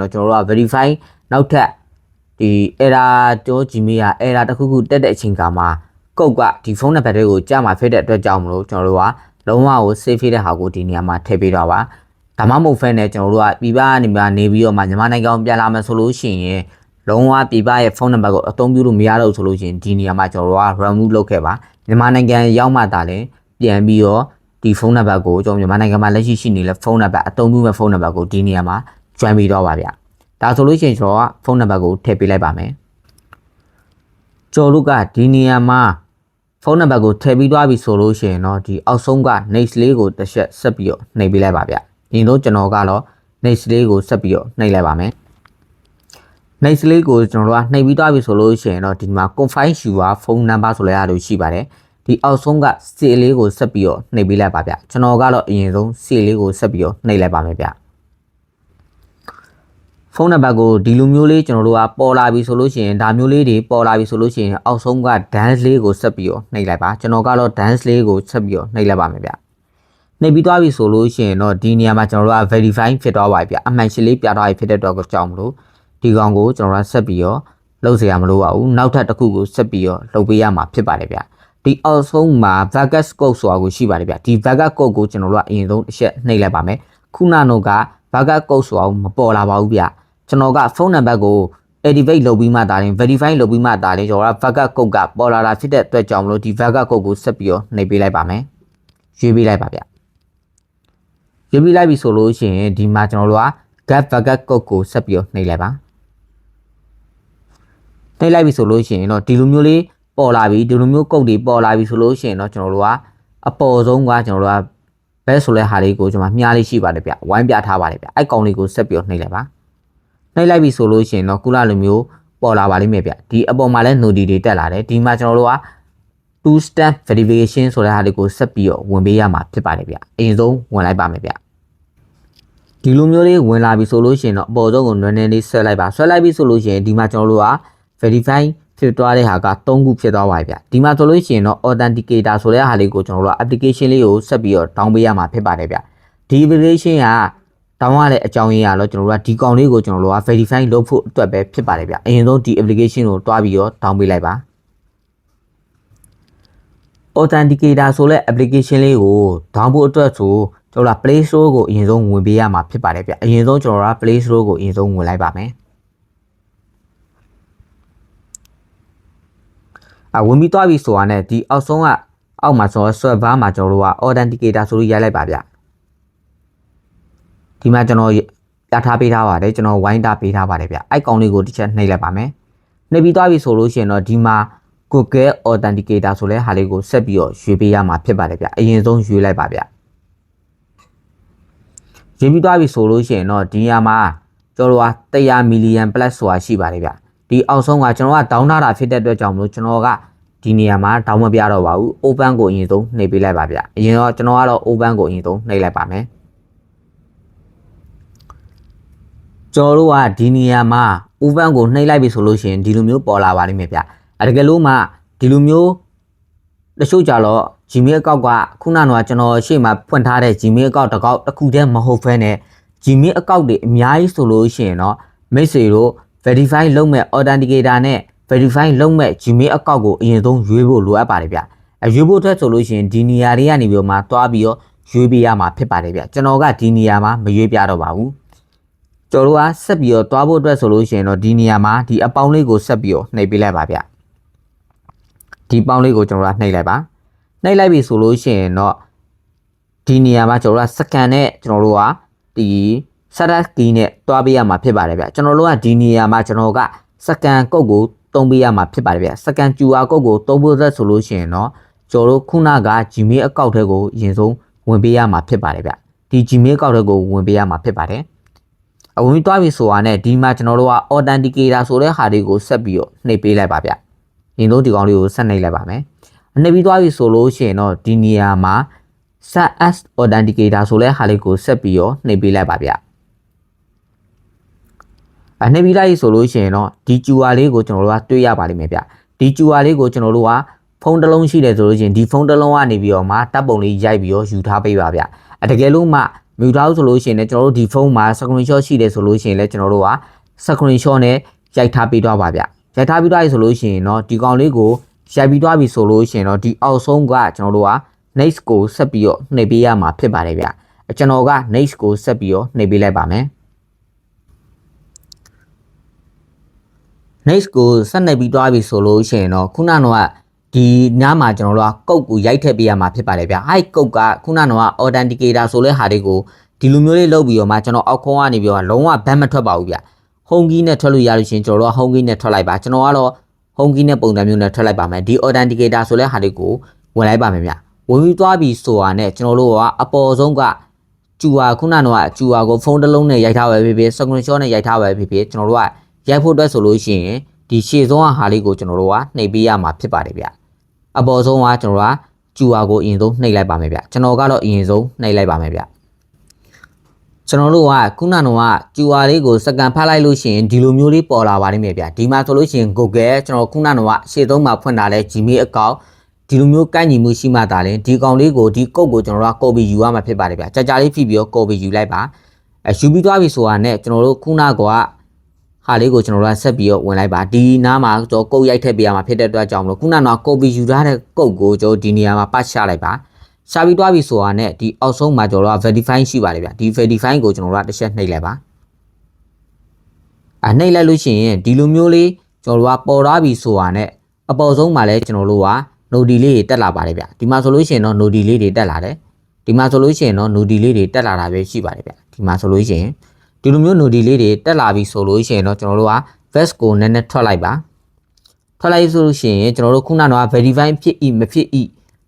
တော့ကျွန်တော်တို့က verify နောက်ထပ်ဒီ error ကျွန်တော် Gmail က error တစ်ခုခုတက်တဲ့အချိန်ကမှကုတ်ကဒီဖုန်းနံပါတ်တွေကိုကြာမှာဖြစ်တဲ့အတွက်ကြောင့်မလို့ကျွန်တော်တို့ကလုံးဝကို save ဖြစ်တဲ့ဟာကိုဒီနေရာမှာထည့်ပေးတော့ပါဒါမှမဟုတ်ဖက်နဲ့ကျွန်တော်တို့ကပြည်ပကနေမှနေပြီးတော့မှမြန်မာနိုင်ငံကိုပြန်လာမယ်ဆိုလို့ရှိရင်လုံးဝပြည်ပရဲ့ဖုန်းနံပါတ်ကိုအသုံးပြုလို့မရတော့ဘူးဆိုလို့ရှိရင်ဒီနေရာမှာကျွန်တော်တို့က remove လုပ်ခဲ့ပါမြန်မာနိုင်ငံရောက်မှသာလဲပြန်ပြီးတော့ဒီဖုန်းနံပါတ်ကိုကျွန်တော်မြန်မာနိုင်ငံမှာလက်ရှိရှိနေတဲ့ဖုန်းနံပါတ်အသုံးပြုမဲ့ဖုန်းနံပါတ်ကိုဒီနေရာမှာ join ပြီးတော့ပါဗျဒါဆိုလို့ရှိရင်ကျွန်တော်ကဖုန်းနံပါတ်ကိုထည့်ပေးလိုက်ပါမယ်ကျော်တို့ကဒီနေရာမှာဖုန်းနံပါတ်ကိုထည့်ပြီးသွားပြီဆိုလို့ရှိရင်တော့ဒီအောက်ဆုံးက next လေးကိုတစ်ချက်ဆက်ပြီးတော့နှိပ်ပေးလိုက်ပါဗျညီတို့ကျွန်တော်ကတော့ next လေးကိုဆက်ပြီးတော့နှိပ်လိုက်ပါမယ် next လေးကိုကျွန်တော်တို့ကနှိပ်ပြီးသွားပြီဆိုလို့ရှိရင်တော့ဒီမှာ confine your phone number ဆိုလိုက်ရလို့ရှိပါတယ်ဒီအောက်ဆုံးက C လေးကိုဆက်ပြီးတော့နှိပ်ပေးလိုက်ပါဗျကျွန်တော်ကတော့အရင်ဆုံး C လေးကိုဆက်ပြီးတော့နှိပ်လိုက်ပါမယ်ဗျ ဖုန်းနံပါတ်ကိုဒီလိုမျိုးလေးကျွန်တော်တို့ကပေါ်လာပြီဆိုလို့ရှိရင်ဒါမျိုးလေးတွေပေါ်လာပြီဆိုလို့ရှိရင်အောက်ဆုံးက dance လေးကိုဆက်ပြီးတော့နှိပ်လိုက်ပါကျွန်တော်ကတော့ dance လေးကိုဆက်ပြီးတော့နှိပ်လိုက်ပါမယ်ဗျနှိပ်ပြီးသွားပြီဆိုလို့ရှိရင်တော့ဒီနေရာမှာကျွန်တော်တို့က verify ဖြစ်သွားပါပြီဗျအမှန်ရှိလေးပြသွားပြီဖြစ်တဲ့တော့ကိုကြောက်မလို့ဒီကောင်ကိုကျွန်တော်တို့ဆက်ပြီးတော့လှုပ်เสียရမလို့ပါဘူးနောက်ထပ်တစ်ခုကိုဆက်ပြီးတော့လှုပ်ပေးရမှာဖြစ်ပါတယ်ဗျဒီအောက်ဆုံးမှာ Vegas code ဆိုတာကိုရှိပါတယ်ဗျဒီ Vegas code ကိုကျွန်တော်တို့ကအရင်ဆုံးတစ်ချက်နှိပ်လိုက်ပါမယ်ခုနကတော့က Vegas code ဆိုတာကိုမပေါ်လာပါဘူးဗျ ကျွန်တော်ကဖုန်းနံပါတ်ကို activate လုပ်ပြီးမှဒါရင် verify လုပ်ပြီးမှဒါရင်ကျွန်တော်က Vegas code ကပေါ်လာတာဖြစ်တဲ့အတွက်ကြောင့်မလို့ဒီ Vegas code ကိုဆက်ပြီးတော့နှိပ်ပေးလိုက်ပါမယ်ရွေးပေးလိုက်ပါဗျရွေးပေးလိုက်ပြီဆိုလို့ရှိရင်ဒီမှာကျွန်တော်တို့က get Vegas code ကိုဆက်ပြီးတော့နှိပ်လိုက်ပါနှိပ်လိုက်ပြီဆိုလို့ရှိရင်တော့ဒီလိုမျိုးလေးပေါ်လာပြီဒီလိုမျိုးကုတ်တွေပေါ်လာပြီဆိုလို့ရှိရင်တော့ကျွန်တော်တို့ကအပေါ်ဆုံးကကျွန်တော်တို့ကဘဲဆိုလဲဟာလေးကိုကျွန်တော်မြားလေးရှိပါတယ်ဗျဝိုင်းပြထားပါတယ်ဗျအဲ့ကောင်လေးကိုဆက်ပြီးတော့နှိပ်လိုက်ပါ နှိပ်လိုက်ပြီဆိုလို့ရှိရင်တော့ကုလလိုမျိုးပေါ်လာပါလိမ့်မယ်ဗျဒီအပေါ်မှာလဲ node တွေတက်လာတယ်ဒီမှာကျွန်တော်တို့က two step verification ဆိုတဲ့ဟာလေးကိုဆက်ပြီးတော့ဝင်ပေးရမှာဖြစ်ပါတယ်ဗျအရင်ဆုံးဝင်လိုက်ပါမယ်ဗျဒီလိုမျိုးလေးဝင်လာပြီဆိုလို့ရှိရင်တော့အပေါ်ဆုံးကိုနွယ်နည်းလေးဆွဲလိုက်ပါဆွဲလိုက်ပြီဆိုလို့ရှိရင်ဒီမှာကျွန်တော်တို့က verify ဖြစ်သွားတဲ့ဟာက3ခုဖြစ်သွားပါပြီဗျဒီမှာဆိုလို့ရှိရင်တော့ authenticator ဆိုတဲ့ဟာလေးကိုကျွန်တော်တို့က application လေးကိုဆက်ပြီးတော့ down ပေးရမှာဖြစ်ပါတယ်ဗျဒီ application က down ရတဲ့အကြောင်းရင်းကတော့ကျွန်တော်တို့ကဒီကောင်လေးကိုကျွန်တော်တို့က verify လုပ်ဖို့အတွက်ပဲဖြစ်ပါတယ်ဗျအရင်ဆုံးဒီ application ကိုတွားပြီးတော့ down ပေးလိုက်ပါ authenticator ဆိုတဲ့ application လေးကို down ဖို့အတွက်ဆိုကျွန်တော်တို့က Play Store ကိုအရင်ဆုံးဝင်ပေးရမှာဖြစ်ပါတယ်ဗျအရင်ဆုံးကျွန်တော်တို့က Play Store ကိုအရင်ဆုံးဝင်လိုက်ပါမယ်အဝင်ပြီးသွားပြီဆိုတာနဲ့ဒီအောက်ဆုံးကအောက်မှာဆိုတော့ server မှာကျွန်တော်တို့က authenticator ဆိုလို့ရိုက်လိုက်ပါဗျ ဒီမှာကျွန်တော်ပြထားပေးထားပါတယ်ကျွန်တော်ဝိုင်းတာပေးထားပါတယ်ဗျအဲ့ကောင်လေးကိုတစ်ချက်နှိပ်လိုက်ပါမယ်နှိပ်ပြီးသွားပြီဆိုလို့ရှိရင်တော့ဒီမှာ Google Authenticator ဆိုတဲ့ဟာလေးကိုဆက်ပြီးတော့ရွေးပေးရမှာဖြစ်ပါတယ်ဗျအရင်ဆုံးရွေးလိုက်ပါဗျရွေးပြီးသွားပြီဆိုလို့ရှိရင်တော့ဒီနေရာမှာကျွန်တော်တို့က100 million plus ဆိုတာရှိပါတယ်ဗျဒီအောက်ဆုံးကကျွန်တော်က down ထားတာဖြစ်တဲ့အတွက်ကြောင့်မလို့ကျွန်တော်ကဒီနေရာမှာ down မပြတော့ပါဘူး open ကိုအရင်ဆုံးနှိပ်ပေးလိုက်ပါဗျအရင်တော့ကျွန်တော်ကတော့ open ကိုအရင်ဆုံးနှိပ်လိုက်ပါမယ် ကျွန်တော်တို့ကဒီနေရာမှာ open ကိုနှိပ်လိုက်ပြီဆိုလို့ရှိရင်ဒီလိုမျိုးပေါ်လာပါလိမ့်မယ်ဗျအဲတကယ်လို့မှဒီလိုမျိုးတချို့ကြတော့ Gmail အကောက်ကခုနကကျွန်တော်ရှေ့မှာဖွင့်ထားတဲ့ Gmail အကောက်တစ်ကောက်တစ်ခုတည်းမဟုတ်ဘဲနဲ့ Gmail အကောက်တွေအများကြီးဆိုလို့ရှိရင်တော့မိတ်ဆွေတို့ verify လုပ်မဲ့ authenticator နဲ့ verify လုပ်မဲ့ Gmail အကောက်ကိုအရင်ဆုံးရွေးဖို့လိုအပ်ပါတယ်ဗျအရွေးဖို့အတွက်ဆိုလို့ရှိရင်ဒီနေရာတွေကနေပြီးတော့မှတွားပြီးတော့ရွေးပေးရမှာဖြစ်ပါတယ်ဗျကျွန်တော်ကဒီနေရာမှာမရွေးပြတော့ပါဘူး ကျွန်တော်တို့ကဆက်ပြီးတော့တွားဖို့အတွက်ဆိုလို့ရှိရင်တော့ဒီနေရာမှာဒီအပေါင်းလေးကိုဆက်ပြီးတော့နှိပ်ပေးလိုက်ပါဗျဒီပေါင်းလေးကိုကျွန်တော်ကနှိပ်လိုက်ပါနှိပ်လိုက်ပြီဆိုလို့ရှိရင်တော့ဒီနေရာမှာကျွန်တော်တို့ကစကန်နဲ့ကျွန်တော်တို့ကဒီ setup key နဲ့တွားပေးရမှာဖြစ်ပါတယ်ဗျကျွန်တော်တို့ကဒီနေရာမှာကျွန်တော်ကစကန်ကုတ်ကိုတုံးပေးရမှာဖြစ်ပါတယ်ဗျစကန် QR ကုတ်ကိုတုံးဖို့သက်ဆိုလို့ရှိရင်တော့ကျွန်တော်တို့ခုနက Gmail အကောင့်ထဲကိုအရင်ဆုံးဝင်ပေးရမှာဖြစ်ပါတယ်ဗျဒီ Gmail အကောင့်ထဲကိုဝင်ပေးရမှာဖြစ်ပါတယ် အဝင်တွားပြီဆိုတာနဲ့ဒီမှာကျွန်တော်တို့က authenticator ဆိုတဲ့ဟာတွေကိုဆက်ပြီးတော့နှိပ်ပေးလိုက်ပါဗျရင်တို့ဒီကောင်လေးကိုဆက်နှိပ်လိုက်ပါမယ်နှိပ်ပြီးသွားပြီဆိုလို့ရှိရင်တော့ဒီနေရာမှာ set as authenticator ဆိုတဲ့ဟာလေးကိုဆက်ပြီးတော့နှိပ်ပေးလိုက်ပါဗျအနှိပ်ပြီးလိုက်ဆိုလို့ရှိရင်တော့ဒီ QR လေးကိုကျွန်တော်တို့ကတွေ့ရပါလိမ့်မယ်ဗျဒီ QR လေးကိုကျွန်တော်တို့ကဖုန်းတစ်လုံးရှိတယ်ဆိုလို့ရှိရင်ဒီဖုန်းတစ်လုံးကနေပြီးတော့မှတပ်ပုံလေးရိုက်ပြီးတော့ယူထားပေးပါဗျအတကယ်လို့မှ မယူထားဘူးဆိုလို့ရှိရင်လည်းကျွန်တော်တို့ဒီဖုန်းမှာ screenshot ရှိတယ်ဆိုလို့ရှိရင်လည်းကျွန်တော်တို့က screenshot နဲ့ရိုက်ထားပေးတော့ပါဗျရိုက်ထားပြီးတော့ဆိုလို့ရှိရင်တော့ဒီကောင်လေးကိုရိုက်ပြီးတော့ပြီဆိုလို့ရှိရင်တော့ဒီအောက်ဆုံးကကျွန်တော်တို့က next ကိုဆက်ပြီးတော့နှိပ်ပေးရမှာဖြစ်ပါတယ်ဗျကျွန်တော်က next ကိုဆက်ပြီးတော့နှိပ်ပေးလိုက်ပါမယ် next ကိုဆက်နေပြီးသွားပြီဆိုလို့ရှိရင်တော့ခုနကတော့ ဒီညမှာကျွန်တော်တို့ကကုတ်ကိုရိုက်ထည့်ပေးရမှာဖြစ်ပါတယ်ဗျ။အဲ့ကုတ်ကခုနကတော့ authenticator ဆိုတဲ့ဟာတွေကိုဒီလိုမျိုးလေးလုပ်ပြီးတော့မှကျွန်တော်အောက်ခေါင်းကနေပြီးတော့လုံးဝဘတ်မထွက်ပါဘူးဗျ။ home key နဲ့ထွက်လို့ရလို့ရှိရင်ကျွန်တော်တို့က home key နဲ့ထွက်လိုက်ပါကျွန်တော်ကတော့ home key နဲ့ပုံစံမျိုးနဲ့ထွက်လိုက်ပါမယ်ဒီ authenticator ဆိုတဲ့ဟာတွေကိုဝင်လိုက်ပါမယ်ဗျ။ဝင်ပြီးသွားပြီဆိုတာနဲ့ကျွန်တော်တို့ကအပေါ်ဆုံးကကျူဟာခုနကတော့ကျူဟာကိုဖုန်းတစ်လုံးနဲ့ရိုက်ထားပဲဖြစ်ဖြစ် screenshot နဲ့ရိုက်ထားပဲဖြစ်ဖြစ်ကျွန်တော်တို့ကရိုက်ဖို့အတွက်ဆိုလို့ရှိရင်ဒီရှေ့ဆုံးဟာလေးကိုကျွန်တော်တို့ကနှိပ်ပေးရမှာဖြစ်ပါတယ်ဗျ အပေါ်ဆုံးကကျွန်တော်ကကျူဟာကိုအရင်ဆုံးနှိပ်လိုက်ပါမယ်ဗျကျွန်တော်ကတော့အရင်ဆုံးနှိပ်လိုက်ပါမယ်ဗျကျွန်တော်တို့ကခုနကတော့ကျူဟာလေးကိုစကန်ဖတ်လိုက်လို့ရှိရင်ဒီလိုမျိုးလေးပေါ်လာပါလိမ့်မယ်ဗျဒီမှာဆိုလို့ရှိရင် Google ကျွန်တော်ခုနကတော့ရှေ့ဆုံးမှာဖွင့်ထားတဲ့ Gmail account ဒီလိုမျိုးကန့်ညီမှုရှိမှသာလေဒီကောင်လေးကိုဒီကုတ်ကိုကျွန်တော်တို့ကကော်ပီယူရမှာဖြစ်ပါတယ်ဗျကြာကြာလေးဖိပြီးတော့ကော်ပီယူလိုက်ပါအဲယူပြီးသွားပြီဆိုတာနဲ့ကျွန်တော်တို့ခုနက ဟာလေးကိုကျွန်တော်တို့ကဆက်ပြီးတော့ဝင်လိုက်ပါဒီနားမှာကျွန်တော်ကုတ်ရိုက်ထည့်ပေးရမှာဖြစ်တဲ့အတွက်ကြောင့်မလို့ခုနကတော့ကော်ပီယူထားတဲ့ကုတ်ကိုကျွန်တော်ဒီနေရာမှာပတ်ချလိုက်ပါရှာပြီးသွားပြီဆိုတာနဲ့ဒီအောက်ဆုံးမှာကျွန်တော်တို့က verify ရှိပါတယ်ဗျဒီ verify ကိုကျွန်တော်တို့ကတစ်ချက်နှိပ်လိုက်ပါအဲနှိပ်လိုက်လို့ရှိရင်ဒီလိုမျိုးလေးကျွန်တော်တို့ကပေါ်သွားပြီဆိုတာနဲ့အပေါ်ဆုံးမှာလည်းကျွန်တော်တို့က node လေးတွေတက်လာပါတယ်ဗျဒီမှာဆိုလို့ရှိရင်တော့ node လေးတွေတက်လာတယ်ဒီမှာဆိုလို့ရှိရင်တော့ node လေးတွေတက်လာတာပဲရှိပါတယ်ဗျဒီမှာဆိုလို့ရှိရင် ဒီလိုမျိုး node လေးတွေတက်လာပြီဆိုလို့ရှိရင်တော့ကျွန်တော်တို့က vest ကိုနည်းနည်းထွက်လိုက်ပါထွက်လိုက်ဆိုလို့ရှိရင်ကျွန်တော်တို့ခုနကတော့ verify ဖြစ်ဤမဖြစ်ဤ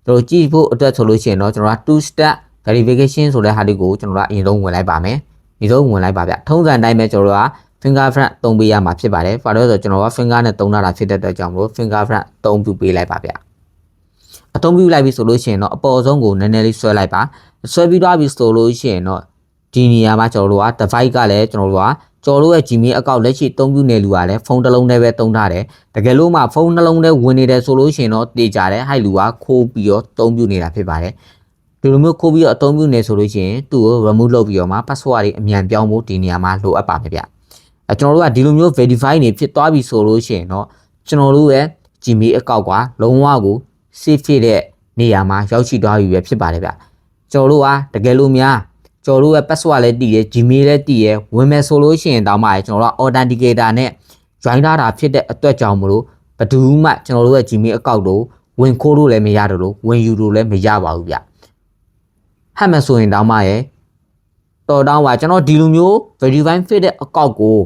တို့ကြည့်ဖို့အတွက်ဆိုလို့ရှိရင်တော့ကျွန်တော်က two step verification ဆိုတဲ့ဟာလေးကိုကျွန်တော်ကအရင်ဆုံးဝင်လိုက်ပါမယ်ဒီဆုံးဝင်လိုက်ပါဗျထုံးစံတိုင်းပဲကျွန်တော်တို့က fingerprint သုံးပေးရမှာဖြစ်ပါတယ်။ဘာလို့လဲဆိုတော့ကျွန်တော်က finger နဲ့သုံးတာဖြစ်တဲ့အတွက်ကြောင့်မလို့ fingerprint သုံးပြုပေးလိုက်ပါဗျ။အသုံးပြုလိုက်ပြီဆိုလို့ရှိရင်တော့အပေါ်ဆုံးကိုနည်းနည်းလေးဆွဲလိုက်ပါ။ဆွဲပြီးသွားပြီဆိုလို့ရှိရင်တော့ ဒီနေရာမှာကျွန်တော်တို့က device ကလည်းကျွန်တော်တို့ကကျော်တို့ရဲ့ Gmail account လက်ရှိအသုံးပြုနေလူကလည်းဖုန်းတစ်လုံးတည်းပဲသုံးထားတယ်။တကယ်လို့မှဖုန်းနှလုံးတည်းဝင်နေတယ်ဆိုလို့ရှိရင်တော့တေချာတယ်ဟိုက်လူကခိုးပြီးတော့သုံးပြုနေတာဖြစ်ပါတယ်။ဒီလိုမျိုးခိုးပြီးတော့အသုံးပြုနေဆိုလို့ရှိရင်သူ့ကို remove လုပ်ပြီးတော့မှ password တွေအမြန်ပြောင်းဖို့ဒီနေရာမှာလိုအပ်ပါမယ်ဗျ။အဲကျွန်တော်တို့ကဒီလိုမျိုး verify နေဖြစ်သွားပြီဆိုလို့ရှိရင်တော့ကျွန်တော်တို့ရဲ့ Gmail account ကလုံးဝကို safe ဖြစ်တဲ့နေရာမှာရောက်ရှိသွားပြီပဲဖြစ်ပါတယ်ဗျ။ကျွန်တော်တို့ကတကယ်လို့များ ကျွန်တော်တို့ရဲ့ password လည်းတည်ရ Gmail လည်းတည်ရဝင်မယ်ဆိုလို့ရှိရင်တောင်းပါရကျွန်တော်တို့က authenticator နဲ့ join ထားတာဖြစ်တဲ့အတွက်ကြောင့်မလို့ဘယ်သူမှကျွန်တော်တို့ရဲ့ Gmail account ကိုဝင်ခိုးလို့လည်းမရတော့လို့ဝင်ယူလို့လည်းမရပါဘူးဗျ။ဟတ်မယ်ဆိုရင်တောင်းပါရတော်တောင်းပါကျွန်တော်ဒီလိုမျိုး verify fit တဲ့ account ကို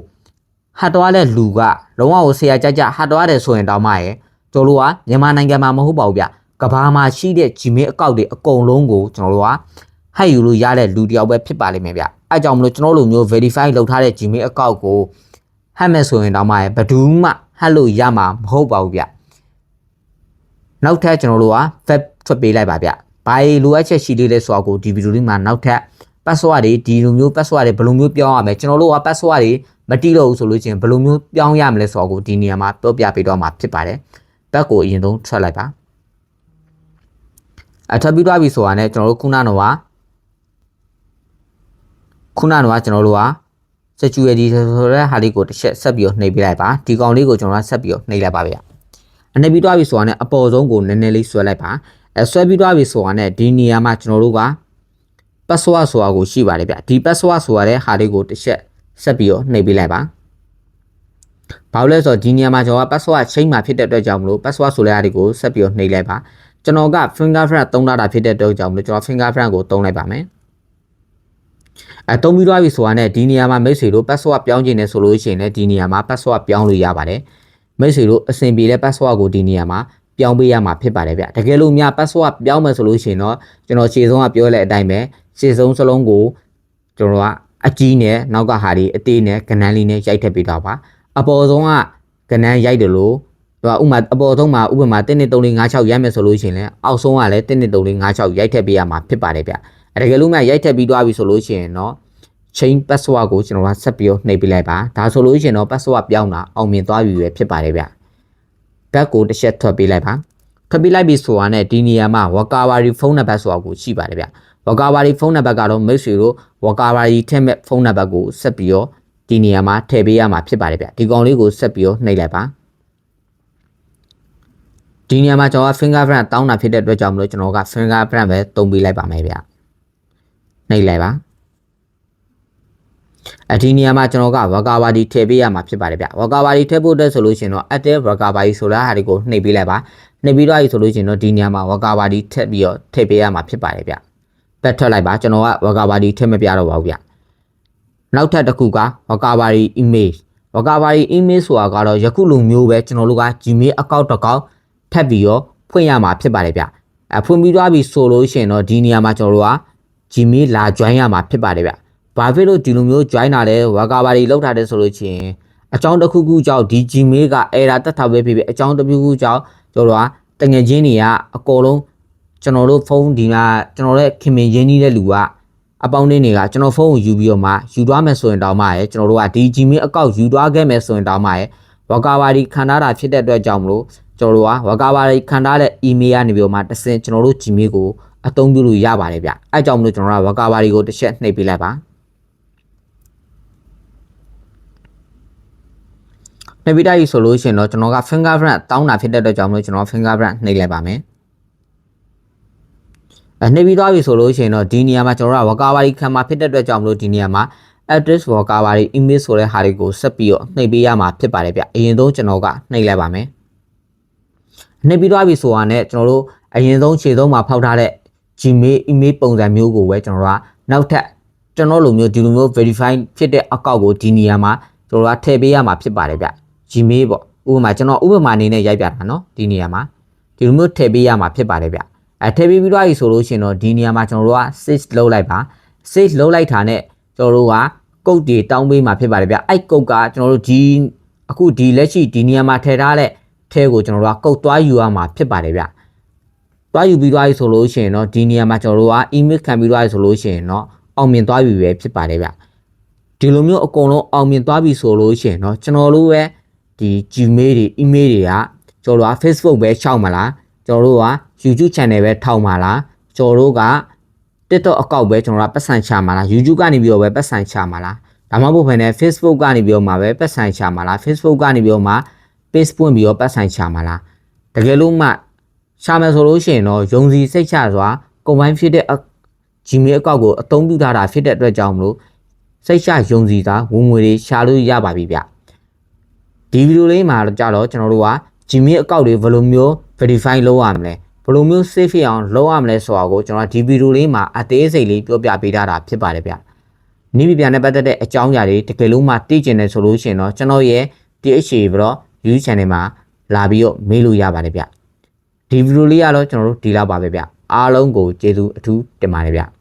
ဟတ်သွားတဲ့လူကလုံးဝကိုဆရာကြကြဟတ်သွားတယ်ဆိုရင်တောင်းပါရကျွန်တော်တို့ကမြန်မာနိုင်ငံမှာမဟုတ်ပါဘူးဗျ။ကဘာမှာရှိတဲ့ Gmail account တွေအကုန်လုံးကိုကျွန်တော်တို့က ဟက်ယူလို့ရတဲ့လူတယောက်ပဲဖြစ်ပါလိမ့်မယ်ဗျအဲကြောင့်မလို့ကျွန်တော်တို့မျိုး verify လုပ်ထားတဲ့ Gmail account ကိုဟက်မဲ့ဆိုရင်တော့မှဘယ်သူမှဟက်လို့ရမှာမဟုတ်ပါဘူးဗျနောက်ထပ်ကျွန်တော်တို့က web ထွက်ပေးလိုက်ပါဗျဘာလိုအပ်ချက်ရှိသေးလဲဆိုတာကိုဒီဗီဒီယိုလေးမှာနောက်ထပ် password တွေဒီလိုမျိုး password တွေဘယ်လိုမျိုးပြောင်းရမလဲကျွန်တော်တို့က password တွေမတိတော့ဘူးဆိုလို့ချင်းဘယ်လိုမျိုးပြောင်းရမလဲဆိုတာကိုဒီနေရာမှာပြောပြပေးတော့မှာဖြစ်ပါတယ်ဘက်ကိုအရင်ဆုံးထွက်လိုက်ပါအထပ်ပြီးသွားပြီဆိုတာနဲ့ကျွန်တော်တို့ခုနကတော့ ခုနကတော့ကျွန်တော်တို့က security ဆိုတဲ့ဟာလေးကိုတစ်ချက်ဆက်ပြီးတော့နှိပ်ပေးလိုက်ပါဒီကောင်လေးကိုကျွန်တော်ကဆက်ပြီးတော့နှိပ်လိုက်ပါဗျအနှိပ်ပြီးသွားပြီဆိုတာနဲ့အပေါ်ဆုံးကိုနည်းနည်းလေးဆွဲလိုက်ပါအဲဆွဲပြီးသွားပြီဆိုတာနဲ့ဒီနေရာမှာကျွန်တော်တို့က password ဆိုတာကိုရှိပါတယ်ဗျဒီ password ဆိုရတဲ့ဟာလေးကိုတစ်ချက်ဆက်ပြီးတော့နှိပ်ပေးလိုက်ပါဘာလို့လဲဆိုတော့ဒီနေရာမှာကျွန်တော်က password ချိန်မှာဖြစ်တဲ့အတွက်ကြောင့်မလို့ password ဆိုတဲ့ဟာလေးကိုဆက်ပြီးတော့နှိပ်လိုက်ပါကျွန်တော်က fingerprint သုံးတာဖြစ်တဲ့အတွက်ကြောင့်မလို့ကျွန်တော် fingerprint ကိုသုံးလိုက်ပါမယ် အဲသုံးပြီးသွားပြီဆိုတာနဲ့ဒီနေရာမှာမိတ်ဆွေတို့ password ပြောင်းခြင်းနဲ့ဆိုလို့ရှိရင်လည်းဒီနေရာမှာ password ပြောင်းလို့ရပါတယ်မိတ်ဆွေတို့အဆင်ပြေတဲ့ password ကိုဒီနေရာမှာပြောင်းပေးရမှာဖြစ်ပါတယ်ဗျတကယ်လို့များ password ပြောင်းမယ်ဆိုလို့ရှိရင်တော့ကျွန်တော်ခြေဆုံးကပြောလိုက်အတိုင်းပဲခြေဆုံးစလုံးကိုကျွန်တော်ကအကြီးနဲ့နောက်ကဟာဒီအသေးနဲ့ကနန်းလေးနဲ့ရိုက်ထည့်ပေးတော့ပါအပေါ်ဆုံးကကနန်းရိုက်တယ်လို့ဟိုဥမာအပေါ်ဆုံးမှာဥပမာ1 2 3 4 5 6ရိုက်မယ်ဆိုလို့ရှိရင်လည်းအောက်ဆုံးကလည်း1 2 3 4 5 6ရိုက်ထည့်ပေးရမှာဖြစ်ပါတယ်ဗျ တကယ်လို့မှရိုက်ထည့်ပြီးသွားပြီဆိုလို့ရှိရင်တော့ chain password ကိုကျွန်တော်ကဆက်ပြီးတော့နှိပ်ပေးလိုက်ပါဒါဆိုလို့ရှိရင်တော့ password ပြောင်းတာအောင်မြင်သွားပြီပဲဖြစ်ပါတယ်ဗျ back ကိုတစ်ချက်ထွက်ပေးလိုက်ပါထွက်ပေးလိုက်ပြီဆိုတာနဲ့ဒီနေရာမှာ recovery phone number ဆိုတာကိုရှိပါတယ်ဗျဝကာဘာဒီဖုန်းနံပါတ်ကတော့မိတ်ဆွေတို့ဝကာဘာဒီထက်မဲ့ဖုန်းနံပါတ်ကိုဆက်ပြီးတော့ဒီနေရာမှာထည့်ပေးရမှာဖြစ်ပါတယ်ဗျဒီကောင်လေးကိုဆက်ပြီးတော့နှိပ်လိုက်ပါဒီနေရာမှာကျွန်တော်က fingerprint တောင်းတာဖြစ်တဲ့အတွက်ကြောင့်မလို့ကျွန်တော်က fingerprint ပဲတုံးပေးလိုက်ပါမယ်ဗျ နှိပ်လိုက်ပါအဒီနေရာမှာကျွန်တော်ကဝကာဘာဒီထည့်ပေးရမှာဖြစ်ပါတယ်ဗျဝကာဘာဒီထည့်ဖို့အတွက်ဆိုလို့ရှိရင်တော့ active ဝကာဘာဒီဆိုလားဟာဒီကိုနှိပ်ပေးလိုက်ပါနှိပ်ပြီးတော့ပြီဆိုလို့ရှိရင်တော့ဒီနေရာမှာဝကာဘာဒီထည့်ပြီးတော့ထည့်ပေးရမှာဖြစ်ပါတယ်ဗျပက်ထွက်လိုက်ပါကျွန်တော်ကဝကာဘာဒီထည့်မပြတော့ပါဘူးဗျနောက်ထပ်တစ်ခုကဝကာဘာဒီ image ဝကာဘာဒီ image ဆိုတာကတော့ယခုလိုမျိုးပဲကျွန်တော်တို့က Gmail account တစ်ကောင်ထပ်ပြီးတော့ဖွင့်ရမှာဖြစ်ပါတယ်ဗျအဖွင့်ပြီးသွားပြီဆိုလို့ရှိရင်တော့ဒီနေရာမှာကျွန်တော်တို့က Gmail လာ join ရမှာဖြစ်ပါတယ်ဗျဘာဖြစ်လို့ဒီလိုမျိုး join တာလဲဝကာဘာဒီလောက်ထားတယ်ဆိုလို့ရှိရင်အကြောင်းတစ်ခုခုကြောင့်ဒီ Gmail က error တက်တာပဲဖြစ်ဖြစ်အကြောင်းတစ်ခုခုကြောင့်ကျွန်တော်တို့ကတငယ်ချင်းတွေကအကုန်လုံးကျွန်တော်တို့ဖုန်းဒီမှာကျွန်တော်တို့ခင်မင်ရင်းနှီးတဲ့လူကအပေါင်းတင်းတွေကကျွန်တော်ဖုန်းကိုယူပြီးတော့မှယူသွားမယ်ဆိုရင်တောင်းမှရဲ့ကျွန်တော်တို့ကဒီ Gmail အကောင့်ယူသွားခဲ့မယ်ဆိုရင်တောင်းမှရဲ့ဝကာဘာဒီခံထားတာဖြစ်တဲ့အတွက်ကြောင့်မလို့ကျွန်တော်တို့ကဝကာဘာဒီခံထားတဲ့ email ကနေပြီးတော့မှတစ်စင်ကျွန်တော်တို့ Gmail ကို အသုံးပြုလို့ရပါတယ်ဗျအဲကြောင့်မလို့ကျွန်တော်တို့ကဝကာဘာဒီကိုတစ်ချက်နှိပ်ပေးလိုက်ပါနှိပ်ပြီးတိုက်ပြီဆိုလို့ရှိရင်တော့ကျွန်တော်က fingerprint တောင်းတာဖြစ်တဲ့အတွက်ကြောင့်မလို့ကျွန်တော် fingerprint နှိပ်လိုက်ပါမယ်အဲနှိပ်ပြီးသွားပြီဆိုလို့ရှိရင်တော့ဒီနေရာမှာကျွန်တော်တို့ကဝကာဘာဒီခံမှာဖြစ်တဲ့အတွက်ကြောင့်မလို့ဒီနေရာမှာ address ဝကာဘာဒီ image ဆိုတဲ့ဟာတွေကိုဆက်ပြီးတော့နှိပ်ပေးရမှာဖြစ်ပါတယ်ဗျအရင်ဆုံးကျွန်တော်ကနှိပ်လိုက်ပါမယ်နှိပ်ပြီးသွားပြီဆိုတာနဲ့ကျွန်တော်တို့အရင်ဆုံးခြေဆုံးမှာဖောက်ထားတဲ့ Gmail email ပုံစံမျိုးကိုပဲကျွန်တော်တို့ကနောက်ထပ်ကျွန်တော်လိုမျိုးဒီလိုမျိုး verify ဖြစ်တဲ့အကောင့်ကိုဒီနေရာမှာကျွန်တော်ကထည့်ပေးရမှာဖြစ်ပါတယ်ဗျ Gmail ပေါ့ဥပမာကျွန်တော်ဥပမာအနေနဲ့ရိုက်ပြတာနော်ဒီနေရာမှာဒီလိုမျိုးထည့်ပေးရမှာဖြစ်ပါတယ်ဗျအဲထည့်ပေးပြီးတော့ဆိုလို့ရှိရင်တော့ဒီနေရာမှာကျွန်တော်တို့က save လုပ်လိုက်ပါ save လုပ်လိုက်တာနဲ့ကျွန်တော်တို့ကကုတ်တွေတောင်းပေးမှာဖြစ်ပါတယ်ဗျအဲ့ကုတ်ကကျွန်တော်တို့ဒီအခုဒီလက်ရှိဒီနေရာမှာထည့်ထားတဲ့ထဲကိုကျွန်တော်တို့ကကုတ်သွားယူရမှာဖြစ်ပါတယ်ဗျ သွားယူပြီးသွားပြီဆိုလို့ရှိရင်တော့ဒီနေရာမှာကျွန်တော်တို့က email ခံပြီးသွားပြီဆိုလို့ရှိရင်တော့အောင်မြင်သွားပြီပဲဖြစ်ပါတယ်ဗျဒီလိုမျိုးအကုန်လုံးအောင်မြင်သွားပြီဆိုလို့ရှိရင်တော့ကျွန်တော်တို့ရဲ့ဒီ Gmail တွေ email တွေကကျွန်တော်တို့က Facebook ပဲရှောက်မလားကျွန်တော်တို့က YouTube channel ပဲထောက်မှာလားကျွန်တော်တို့က TikTok အကောင့်ပဲကျွန်တော်တို့ပတ်စံချမှာလား YouTube ကနေပြီးတော့ပဲပတ်စံချမှာလားဒါမှမဟုတ်ဘဲနဲ့ Facebook ကနေပြီးတော့မှပဲပတ်စံချမှာလား Facebook ကနေပြီးတော့မှ page ပွင့်ပြီးတော့ပတ်စံချမှာလားတကယ်လို့မှ ရှာမယ်ဆိုလို့ရှိရင်တော့ယုံစီစိတ်ချစွာကုန်ပိုင်းဖြစ်တဲ့ Gmail အကောင့်ကိုအသုံးပြုထားတာဖြစ်တဲ့အတွက်ကြောင့်မလို့စိတ်ချယုံစီတာဝင်ငွေတွေရှာလို့ရပါပြီဗျဒီဗီဒီယိုလေးမှာကြတော့ကျွန်တော်တို့က Gmail အကောင့်တွေဘယ်လိုမျိုး verify လုပ်ရမလဲဘယ်လိုမျိုး save ဖြစ်အောင်လုပ်ရမလဲဆိုတာကိုကျွန်တော်ဒီဗီဒီယိုလေးမှာအသေးစိတ်လေးပြောပြပေးထားတာဖြစ်ပါတယ်ဗျ။နိဗ္ဗာန်နဲ့ပတ်သက်တဲ့အကြောင်းအရာတွေတကယ်လို့မှသိကျင်တယ်ဆိုလို့ရှိရင်တော့ကျွန်တော်ရဲ့ THA ဘလော့ YouTube channel မှာလာပြီးတော့မေးလို့ရပါတယ်ဗျ။ ဒီဗီဒီယိုလေးကတော့ကျွန်တော်တို့ဒီလောက်ပါပဲဗျ။အားလုံးကိုကျေးဇူးအထူးတင်ပါတယ်ဗျ။